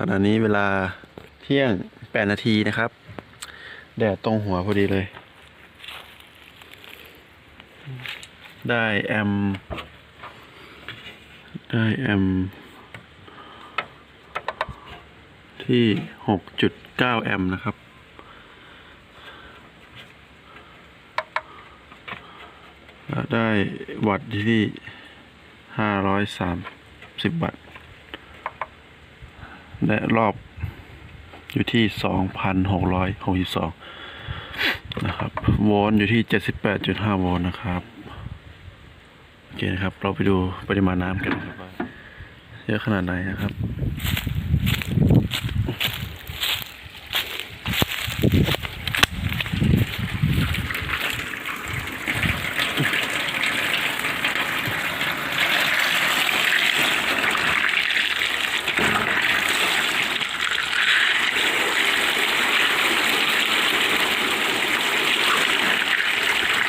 ขณะนี้เวลาเที่ยงแปดนาทีนะครับ แดดตรงหัวพอดีเลย ได้แอม ได้แอม ที่หกจุดเก้าแอมนะครับ ได้วัตต์ที่ห้าร้อยสามสิบวัตต์ และรอบอยู่ที่สองพันหกร้อยหกสิบสองนะครับ โวลต์อยู่ที่เจ็ดสิบแปดจุดห้าโวลต์นะครับ โอเคนะครับ เราไปดูปริมาณน้ำกันเยอะขนาดไหนนะครับ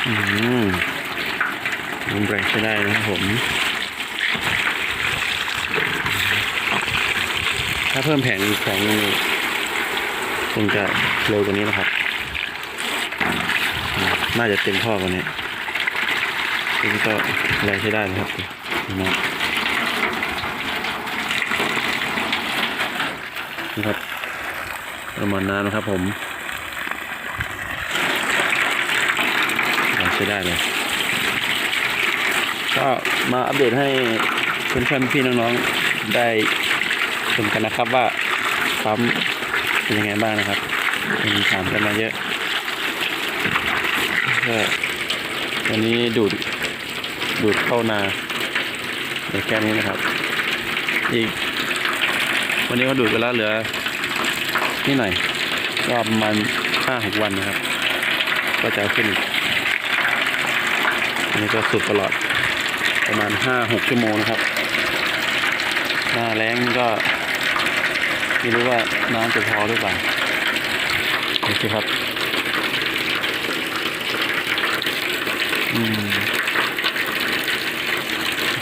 อืมมันแรงใช้ได้นะครับผม ถ้าเพิ่มแผงอีกแผงนึงคงจะเร็วกว่านี้นะครับ น่าจะเต็มท่อกว่านี้นี่ก็แรงใช้ได้นะครับนะครับประมาณน้ำนะครับผม ใช้ได้เลย ก็มาอัปเดตให้เพื่อนๆพี่น้องๆได้ชมกันนะครับว่าปั๊มเป็นยังไงบ้างนะครับมีถามกันมาเยอะก็วันนี้ดูดดูดเข้านาในแค่นี้นะครับ อีก วันนี้ก็ดูดไปแล้วเหลือนี่หน่อยก็ประมาณห้าหกวันนะครับ ก็จะขึ้นอีก อันนี้ก็สุดตลอดประมาณห้าหกชั่วโมงนะครับ หน้าแรงก็ไม่รู้ว่าน้ำจะพอหรือเปล่าโอเคครับ อืม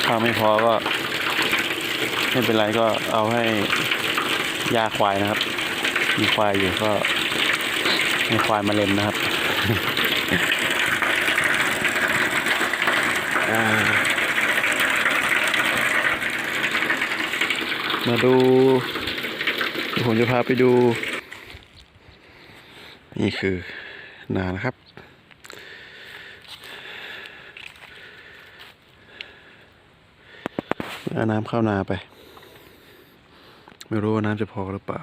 ถ้าไม่พอก็ ไม่เป็นไรก็เอาให้ยาควายนะครับ มีควายอยู่ก็ให้ควายมาเล็มนะครับ มาดูผมจะพาไปดู นี่คือนานะครับ เอาน้ำเข้านาไป ไม่รู้ว่าน้ำจะพอหรือเปล่า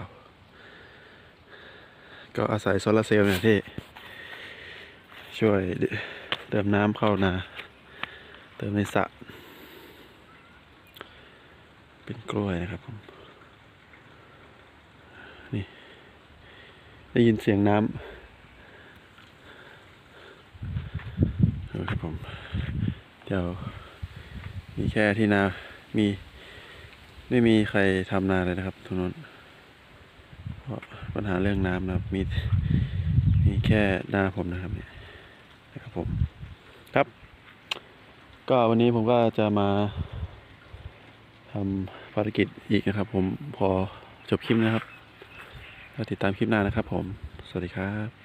ก็อาศัยโซลาร์เซลล์เนี่ยที่ช่วยเติมน้ำเข้านา ติมในสระเป็นกล้วยนะครับผมนี่ได้ยินเสียงน้ำครับผม เดี๋ยว มีแค่ที่นา มี ไม่มีใครทำนาเลยนะครับตรงนู้นเพราะปัญหาเรื่องน้ำนะครับ มี มีแค่นาผมนะครับเนี่ยนะครับผม ก็วันนี้ผมก็จะมาทำภารกิจอีกนะครับ ผมพอจบคลิปนะครับก็ติดตามคลิปหน้านะครับผม สวัสดีครับ